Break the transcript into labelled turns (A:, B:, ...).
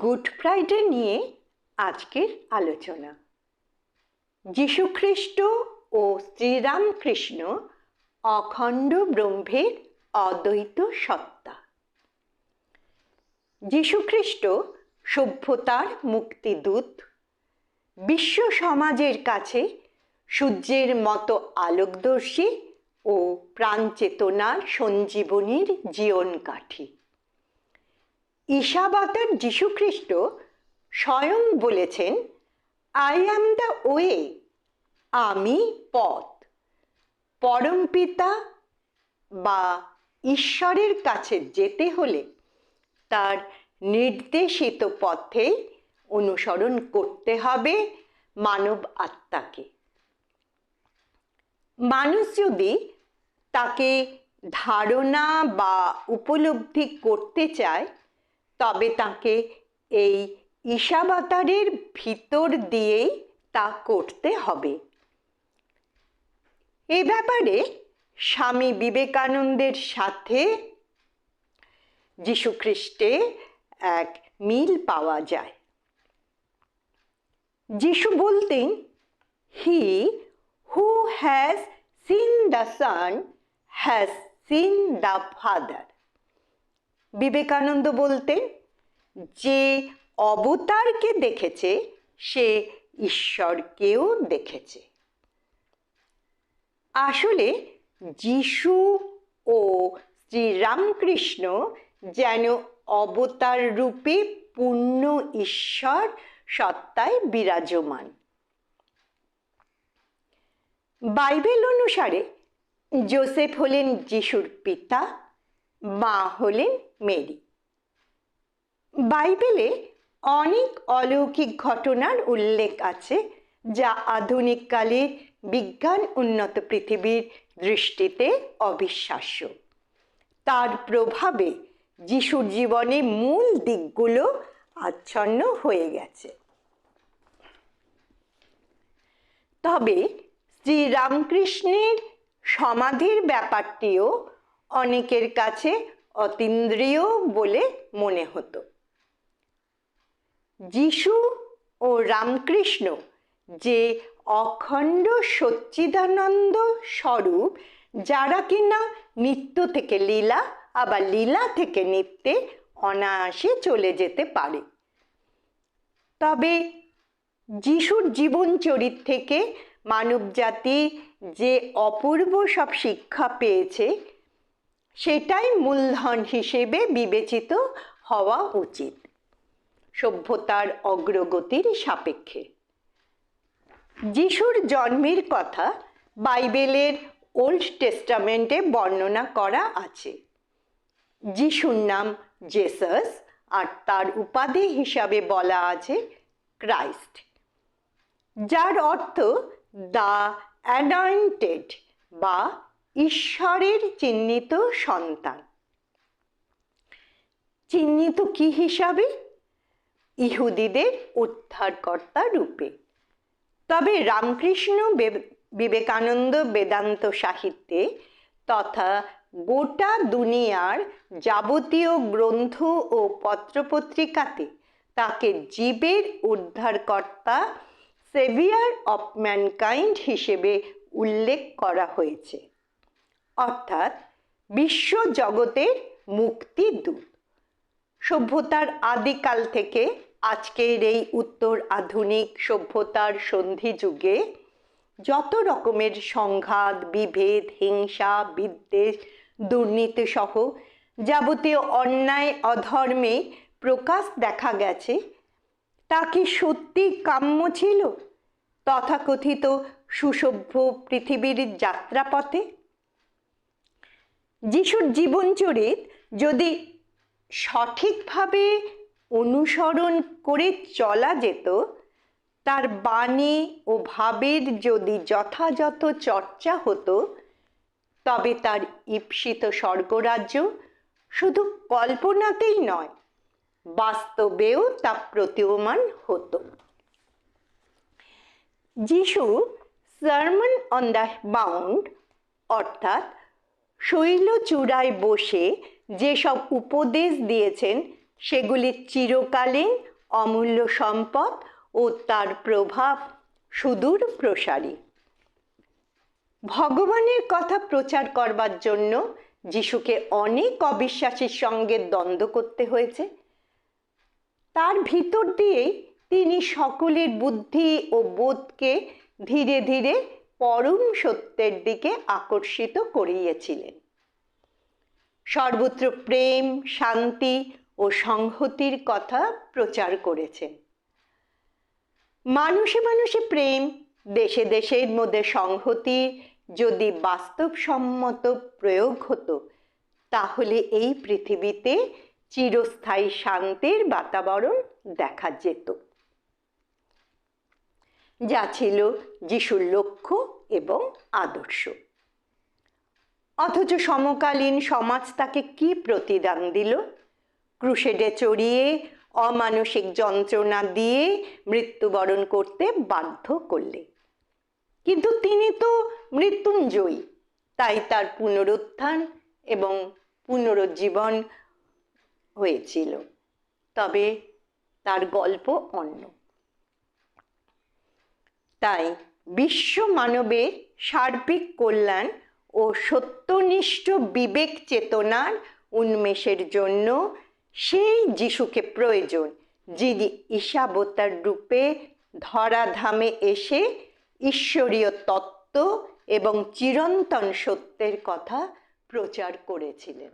A: Good Friday নিয়ে আজকের আলোচনা। যীশুখ্রিস্ট ও শ্রীরামকৃষ্ণ অখণ্ড ব্রহ্মের অদ্বৈত সত্তা। যীশুখ্রিস্ট সভ্যতার মুক্তিদূত, বিশ্ব সমাজের কাছে সূর্যের মতো আলোকদর্শী ও প্রাণচেতনার সঞ্জীবনীর জীবন কাঠি ঈশাবাতার যীশুখ্রিস্ট স্বয়ং বলেছেন আই অ্যাম দ্য ওয়ে আমি পথ। পরমপিতা বা ঈশ্বরের কাছে যেতে হলে তার নির্দেশিত পথে অনুসরণ করতে হবে মানব আত্মাকে। মানুষ যদি তাকে ধারণা বা উপলব্ধি করতে চায় তবে তাকে এই ঈশাবতারের ভিতর দিয়েই তা করতে হবে। এ ব্যাপারে স্বামী বিবেকানন্দের সাথে যীশুখ্রিস্টে এক মিল পাওয়া যায়। যিশু বলতেন, he who has seen the son, has seen the father. Vivekananda বলতেন যে অবতারকে দেখেছে, সে ঈশ্বরকেও দেখেছে। আসলে যিশু ও শ্রীরামকৃষ্ণ যেন অবতার রূপে পূর্ণ ঈশ্বর সত্তায় বিরাজমান। বাইবেল অনুসারে, জোসেফ হলেন যিশুর পিতা, মা হলেন মেরি। বাইবেলে অনেক অলৌকিক ঘটনার উল্লেখ আছে যা আধুনিককালের বিজ্ঞান উন্নত পৃথিবীর দৃষ্টিতে অবিশ্বাস্য। তার প্রভাবে যিশুর জীবনে মূল দিকগুলো আচ্ছন্ন হয়ে গেছে। তবে শ্রীরামকৃষ্ণের সমাধির ব্যাপারটিও অনেকের কাছে অতীন্দ্রিয় বলে মনে হতো। যিশু ও রামকৃষ্ণ যে অখণ্ড সচ্চিদানন্দ স্বরূপ, যারা কিনা নিত্য থেকে লীলা আবার লীলা থেকে নিত্যে অনায়াসে চলে যেতে পারে। তবে যিশুর জীবন চরিত থেকে মানবজাতি যে অপূর্ব সব শিক্ষা পেয়েছে সেটাই মূলধন হিসেবে বিবেচিত হওয়া উচিত। সভ্যতার অগ্রগতির সাপেক্ষে। যিশুর জন্মের কথা বাইবেলের ওল্ড টেস্টামেন্টে বর্ণনা করা আছে। যিশুর নাম জেসাস আর তার উপাধি হিসাবে বলা আছে ক্রাইস্ট। যার অর্থ দ্য অ্যানয়েন্টেড বা ঈশ্বরের চিহ্নিত সন্তান। চিহ্নিত কি হিসাবে? ইহুদিদের উদ্ধারকর্তা রূপে। তবে রামকৃষ্ণ বিবেকানন্দ বেদান্ত সাহিত্যে তথা গোটা দুনিয়ার যাবতীয় গ্রন্থ ও পত্রপত্রিকাতে তাকে জীবের উদ্ধারকর্তা সেভিয়ার অফ ম্যানকাইন্ড হিসেবে উল্লেখ করা হয়েছে। অর্থাৎ বিশ্ব জগতের মুক্তি দূত। সভ্যতার আদিকাল থেকে আজকের এই উত্তর আধুনিক সভ্যতার সন্ধি যুগে যত রকমের সংঘাত, বিভেদ, হিংসা, বিদ্বেষ দুর্নীতি সহ যাবতীয় অন্যায়, অধর্মে প্রকাশ দেখা গেছে, তা কি সত্যি কাম্য ছিল? তথাকথিত সুসভ্য পৃথিবীর যাত্রাপথে যিশুর জীবনচরিত যদি সঠিকভাবে অনুসরণ করে চলা যেত, তার বাণী ও ভাবের যদি যথাযথ চর্চা হতো, তবে তার ঈপ্সিত স্বর্গরাজ্য শুধু কল্পনাতেই নয়, বাস্তবেও তা প্রতীয়মান হতো। যিশু সার্মন অন দ্য বাউন্ড অর্থাৎ শৈলচূড়ায় বসে যেসব উপদেশ দিয়েছেন, সেগুলি চিরকালীন, অমূল্য সম্পদ ও তার প্রভাব সুদূর প্রসারী। ভগবানের কথা প্রচার করবার জন্য যিশুকে অনেক অবিশ্বাসীর সঙ্গে দ্বন্দ্ব করতে হয়েছে। তার ভিতর দিয়েই তিনি সকলের বুদ্ধি ও বোধকে ধীরে ধীরে পরম সত্যের দিকে আকর্ষিত করিয়েছিলেন। সর্বত্র প্রেম, শান্তি ও সংহতির কথা প্রচার করেছেন। মানুষে মানুষে প্রেম, দেশে দেশের মধ্যে সংহতি যদি বাস্তবসম্মত প্রয়োগ হতো, তাহলে এই পৃথিবীতে চিরস্থায়ী শান্তির বাতাবরণ দেখা যেত। যা ছিল যিশুর লক্ষ্য এবং আদর্শ। অথচ সমকালীন সমাজ তাকে কি প্রতিদান দিল? ক্রুশেডে চড়িয়ে, অমানসিক যন্ত্রণা দিয়ে মৃত্যুবরণ করতে বাধ্য করলে। কিন্তু তিনি তো মৃত্যুঞ্জয়ী, তাই তার পুনরুত্থান এবং পুনরুজ্জীবন হয়েছিল। তবে তার গল্প অন্য। তাই বিশ্ব মানবের সার্বিক কল্যাণ ও সত্যনিষ্ঠ বিবেক চেতনার উন্মেষের জন্য সেই যিশুকে প্রয়োজন, যিনি ঈশাবতার রূপে ধরাধামে এসে ঈশ্বরীয় তত্ত্ব এবং চিরন্তন সত্যের কথা প্রচার করেছিলেন।